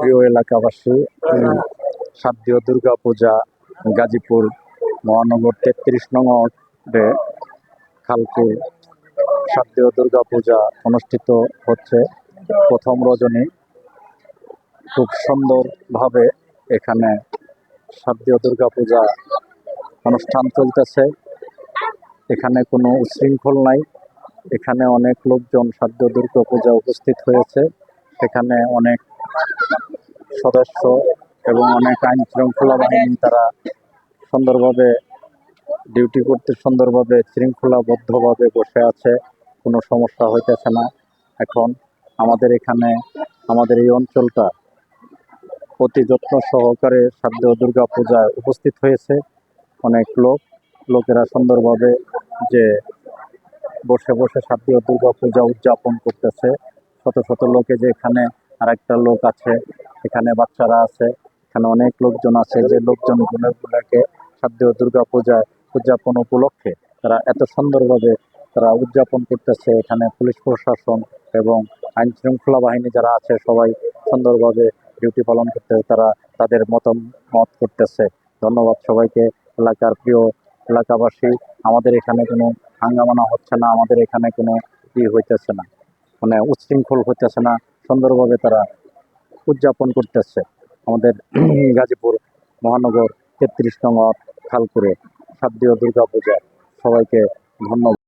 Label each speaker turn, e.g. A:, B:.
A: প্রিয় এলাকাবাসী শারদীয় দুর্গা পূজা গাজীপুর মহানগর তেত্রিশ নং ওয়ার্ডে খালপুর শারদীয় দুর্গা পূজা অনুষ্ঠিত হচ্ছে। প্রথম রজনী খুব সুন্দরভাবে এখানে শারদীয় দুর্গা পূজা অনুষ্ঠান চলতেছে। এখানে কোনো উশৃঙ্খল নাই। এখানে অনেক লোকজন শারদীয় দুর্গা পূজা উপস্থিত হয়েছে। সেখানে অনেক সদস্য এবং অনেক আইন শৃঙ্খলা বাহিনী তারা সুন্দরভাবে ডিউটি করতে সুন্দরভাবে শৃঙ্খলাবদ্ধভাবে বসে আছে, কোনো সমস্যা হইতেছে না। এখন আমাদের এখানে, আমাদের এই অঞ্চলটা অতি যত্ন সহকারে শারদ দুর্গা পূজায় উপস্থিত হয়েছে। অনেক লোক, লোকেরা সুন্দরভাবে যে বসে বসে শারদীয় দুর্গা পূজা উদযাপন করতেছে। শত শত লোকে যে এখানে আরেকটা লোক আছে, এখানে বাচ্চারা আছে, এখানে অনেক লোকজন আছে, যে লোকজন গুলোকে শারদীয় দুর্গা পূজায় উদযাপন উপলক্ষে তারা এত সুন্দরভাবে তারা উদযাপন করতেছে। এখানে পুলিশ প্রশাসন এবং আইন শৃঙ্খলা বাহিনী যারা আছে, সবাই সুন্দরভাবে ডিউটি পালন করতে তারা তাদের মতামত করতেছে। ধন্যবাদ সবাইকে। এলাকার প্রিয় এলাকাবাসী, আমাদের এখানে কোনো হাঙ্গামানা হচ্ছে না, আমাদের এখানে কোনো ই হইতেছে না মানে উচ্ছৃঙ্খল হইতেছে না। সুন্দরভাবে তারা উদযাপন করতেছে। আমাদের গাজীপুর মহানগর তেত্রিশ নম্বর খালপুরে সাত দিয় দুর্গাপূজা সবাইকে ধন্যবাদ।